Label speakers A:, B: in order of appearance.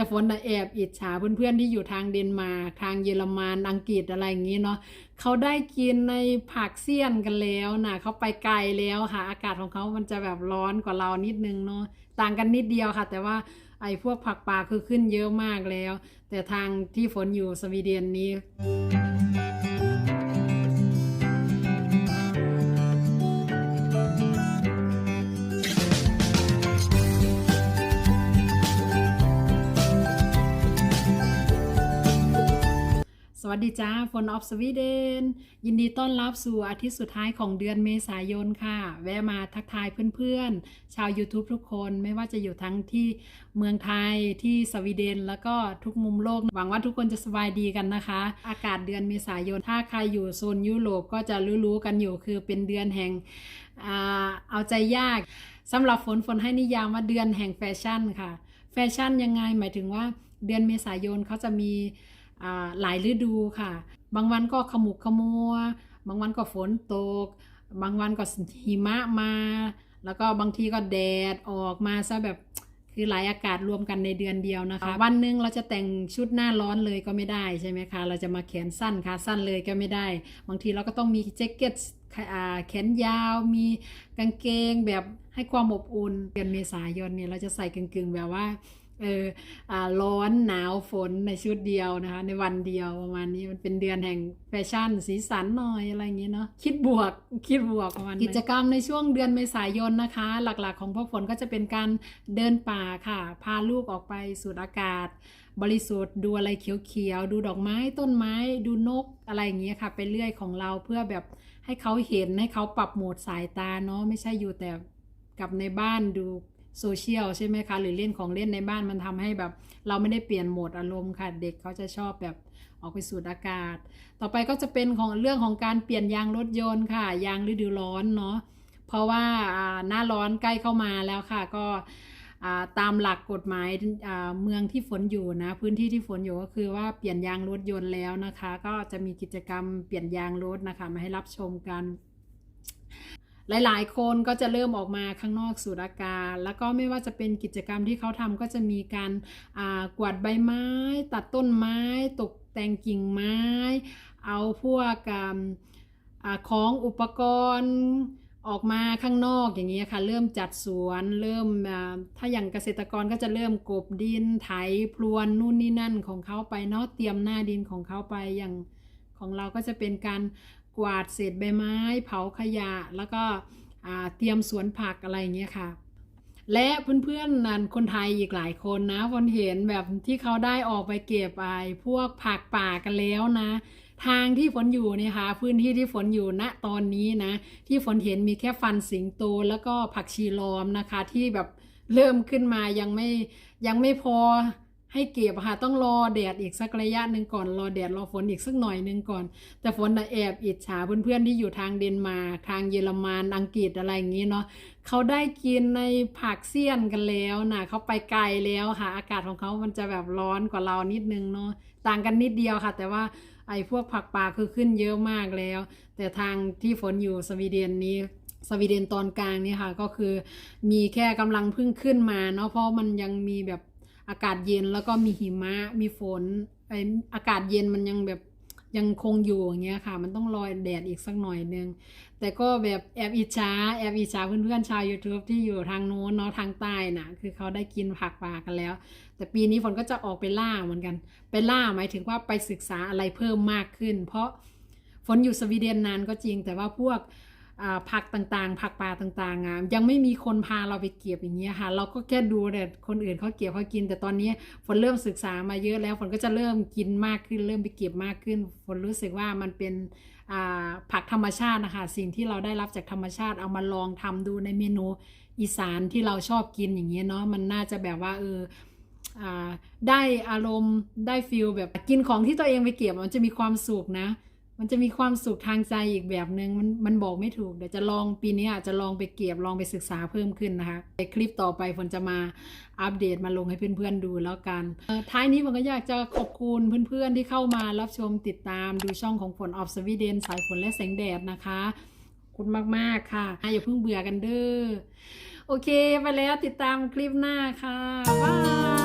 A: แต่ฝนนะแอบอิจฉาเพื่อนๆที่อยู่ทางเดนมาร์กทางเยอรมันอังกฤษอะไรอย่างนี้เนาะเขาได้กินในผักเซียนกันแล้วนะเขาไปไกลแล้วค่ะ อากาศของเขามันจะแบบร้อนกว่าเรานิดนึงเนาะต่างกันนิดเดียวค่ะ แต่ว่าไอ้พวกผักป่าคือขึ้นเยอะมากแล้ว แต่ทางที่ฝนอยู่สวีเดนนี้ สวัสดีจ้าฝนออฟสวีเดน ยินดีต้อนรับสู่อาทิตย์สุดท้ายของเดือนเมษายนค่ะ แวะมาทักทายเพื่อนๆ ชาว YouTube ทุกคนไม่ว่าจะอยู่ทั้งที่เมืองไทยที่สวีเดน แล้วก็ทุกมุมโลก หวังว่าทุกคนจะสบายดีกันนะคะ อากาศเดือนเมษายน ถ้าใครอยู่โซนยุโรปก็จะรู้ๆกันอยู่คือเป็นเดือนแห่งอเอาใจยากสำหรับฝนฝนให้นิยามว่าเดือนแห่งแฟชั่นค่ะ แฟชั่นยังไงหมายถึงว่าเดือนเมษายนเขาจะมี หลายฤดูค่ะ บางวันก็ขมุกขมัว บางวันก็ฝนตก บางวันก็หิมะมา แล้วก็บางทีก็แดดออกมาซะแบบคือหลายอากาศรวมกันในเดือนเดียวนะคะ วันหนึ่งเราจะแต่งชุดหน้าร้อนเลยก็ไม่ได้ใช่ไหมคะ เราจะมาแขนสั้นขาสั้นเลยก็ไม่ได้ บางทีเราก็ต้องมีแจ็คเก็ตอ่าแขนยาว มีกางเกงแบบให้ความอบอุ่นเดือนเมษายนเนี่ยเราจะใส่กางเกงแบบว่า เอออ่าร้อนหนาวฝนในชุดเดียวนะคะ ในวันเดียวประมาณนี้มันเป็นเดือนแห่งแฟชั่นสีสันหน่อยอะไรอย่างเงี้ยเนาะคิดบวกคิดบวกประมาณนั้นกิจกรรมในช่วงเดือนเมษายนนะคะ หลักๆของพวกฝนก็จะเป็นการเดินป่าค่ะ พาลูกออกไปสูดอากาศ บริสุทธิ์ดูอะไรเขียวๆ ดูดอกไม้ต้นไม้ดูนกอะไรอย่างเงี้ยค่ะ ไปเรื่อยของเราเพื่อแบบให้เขาเห็นให้เขาปรับโหมดสายตาเนาะไม่ใช่อยู่แต่กับในบ้านดู โซเชียลใช่ไหมคะ หรือเล่นของเล่นในบ้านมันทำให้แบบ เราไม่ได้เปลี่ยนโหมดอารมณ์ค่ะ เด็กเขาจะชอบแบบออกไปสูดอากาศ ต่อไปก็จะเป็นของเรื่องของการเปลี่ยนยางรถยนต์ค่ะ ยางฤดูร้อนเนาะเพราะว่าหน้าร้อนใกล้เข้ามาแล้วค่ะ ก็ตามหลักกฎหมายเมืองที่ฝนอยู่นะพื้นที่ที่ฝนอยู่ก็คือว่าเปลี่ยนยางรถยนต์แล้วนะคะ ก็จะมีกิจกรรมเปลี่ยนยางรถนะคะมาให้รับชมกัน หลายๆ คนก็จะเริ่มออกมาข้างนอกสูดอากาศ แล้วก็ไม่ว่าจะเป็นกิจกรรมที่เขาทำก็จะมีการกวาดใบไม้ ตัดต้นไม้ ตกแต่งกิ่งไม้ เอาพวกอของอุปกรณ์ออกมาข้างนอกอย่างเงี้ค่ะ เริ่มจัดสวนเริ่มถ้าอย่างเกษตรกรก็จะเริ่มกบดินไถพรวนนู่นนี่นั่นของเขาไปเนาะเตรียมหน้าดินของเขาไปอย่างของเราก็จะเป็นการ กวาดเศษใบไม้ เผาขยะ แล้วก็เตรียมสวนผักอะไรอย่างเงี้ยค่ะ และเพื่อนๆนั่นคนไทยอีกหลายคนนะฝนเห็นแบบที่เขาได้ออกไปเก็บไอ้พวกผักป่ากันแล้วนะ ทางที่ฝนอยู่เนี่ยค่ะพื้นที่ที่ฝนอยู่ณตอนนี้นะ ที่ฝนเห็นมีแค่ฟันสิงโตแล้วก็ผักชีล้อมนะคะที่แบบเริ่มขึ้นมายังไม่ยังไม่พอ ให้เก็บค่ะต้องรอแดดอีกสักระยะหนึ่งก่อนรอแดดรอฝนอีกสักหน่อยหนึ่งก่อน แต่ฝนนะแอบอิจฉาเพื่อนๆที่อยู่ทางเดนมาร์กทางเยอรมันอังกฤษอะไรอย่างนี้เนาะเขาได้กินในผักเสี้ยนกันแล้วนะเขาไปไกลแล้วค่ะ อากาศของเขามันจะแบบร้อนกว่าเรานิดนึงเนาะต่างกันนิดเดียวค่ะ แต่ว่าไอ้พวกผักป่าคือขึ้นเยอะมากแล้ว แต่ทางที่ฝนอยู่สวีเดนนี้สวีเดนตอนกลางนี่ค่ะก็คือมีแค่กำลังเพิ่งขึ้นมาเนาะเพราะมันยังมีแบบ อากาศเย็นแล้วก็มีหิมะมีฝนไออากาศเย็นมันยังแบบยังคงอยู่อย่างเงี้ยค่ะ มันต้องรอยแดดอีกสักหน่อยนึง แต่ก็แบบแอบอิจฉาแอบอิจฉาเพื่อนๆชาว YouTube ที่อยู่ทางโน้นเนาะทางใต้น่ะ คือเขาได้กินผักป่ากันแล้ว แต่ปีนี้ฝนก็จะออกไปล่าเหมือนกัน ไปล่าหมายถึงว่าไปศึกษาอะไรเพิ่มมากขึ้น เพราะฝนอยู่สวีเดนนานก็จริงแต่ว่าพวก ผักต่างๆ ผักป่าต่างๆอะยังไม่มีคนพาเราไปเก็บอย่างเงี้ยค่ะ เราก็แค่ดูแต่คนอื่นเขาเก็บเขากิน แต่ตอนนี้ฝนเริ่มศึกษามาเยอะแล้วฝนก็จะเริ่มกินมากขึ้น เริ่มไปเก็บมากขึ้น ฝนรู้สึกว่ามันเป็นผักธรรมชาตินะคะสิ่งที่เราได้รับจากธรรมชาติเอามาลองทำดูในเมนูอีสานที่เราชอบกินอย่างเงี้ยเนาะมันน่าจะแบบว่าเออได้อารมณ์ได้ฟิลแบบกินของที่ตัวเองไปเก็บมันจะมีความสุขนะ มันจะมีความสุขทางใจอีกแบบหนึง่งมันมันบอกไม่ถูก เดี๋ยวจะลองปีนี้อาจจะลองไปเก็บลองไปศึกษาเพิ่มขึ้นนะคะในคลิปต่อไปฝนจะมาอัปเดตมาลงให้เพื่อนๆดูแล้วกัน ท้ายนี้ผมก็อยากจะขอบคุณเพื่อนๆที่เข้ามารับชมติดตามดูช่องของฝนออฟสวีเดนสายฝนและแสงแดดนะคะขอบคุณมากๆค่ะอย่าเพิ่งเบื่อกันเด้อโอเค ไปแล้วติดตามคลิปหน้าค่ะบาย